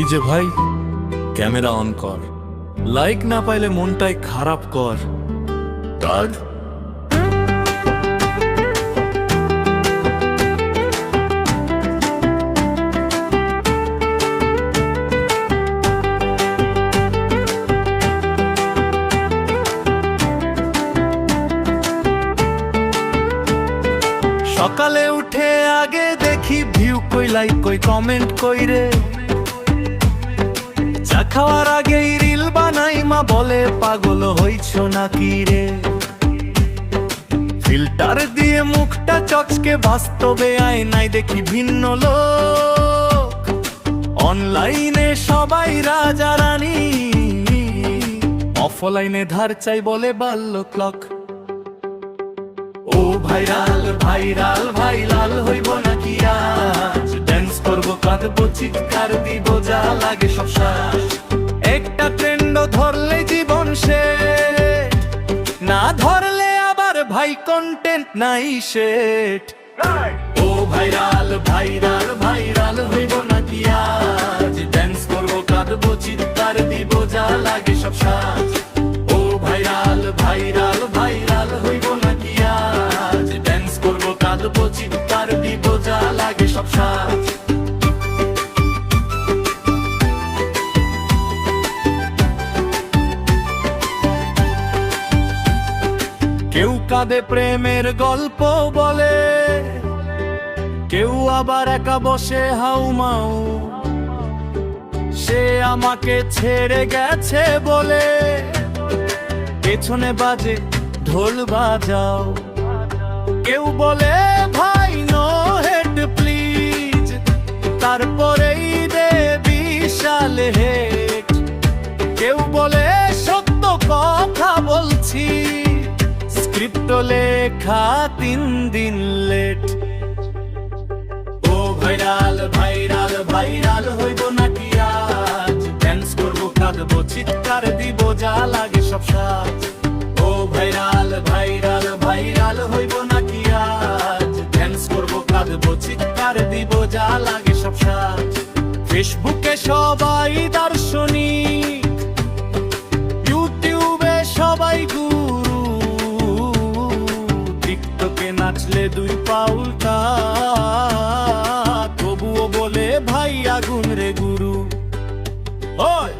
এই যে ভাই ক্যামেরা অন কর। লাইক না পাইলে মনটাই খারাপ কর। সকালে উঠে আগে দেখি ভিউ কই লাইক কই কমেন্ট কই রে। খাওয়ার আগেই রিল বানাই, মা বলে, পাগল হইছ নাকি রে? ফিল্টার দিয়ে মুখটা চকচকে, বাস্তবে আয় নাই দেখি ভিন্ন লোক। অনলাইনে সবাই রাজা রানী অফলাইনে ধার চাই বলে বাল্য ক্লক। ও ভাইরাল ভাইরাল ভাইরাল হইব নাকি আজ? ড্যান্স করব, কাঁদবো, চিৎকার দিব, যা লাগে সব কন্টেন্ট নাই সেট ও ভাইরাল ভাইরাল ভাইরাল হইব নাকি আজ? ড্যান্স করব, কাঁদবো, চিৎকার দিব, যা লাগে সব শ্বাস ও ভাইরাল ভাইরাল ভাইরাল হইব নাকি আজ? ড্যান্স করব, কাঁদবো, চিৎকার দিব, যা লাগে সব সাজ। কেউ কাঁদে প্রেমের গল্প বলে, কেউ আবার একা বসে হাউমাউ সে আমাকে ছেড়ে গেছে বলে, পেছনে বাজে ঢোল বাজাও। কেউ বলে, ভাই নো হেড প্লিজ তারপরেই দে বিশাল হেড লেখা তিন দিন লেট ও ভাইরাল ভাইরাল ভাইরাল হইব নাকি আজ ড্যান্স করব, কাঁদবো, চিৎকার দিব, যা লাগে সব সাজ। ও ভাইরাল ভাইরাল ভাইরাল হইব নাকি আজ? ড্যান্স করব, কাঁদবো, চিৎকার দিব, যা লাগে সব সাজ। ফেসবুকে সবাই দার্শনিক। টিকটকে দুই পাউলটা তবুও বলে ভাই আগুন রে গুরু। ওই!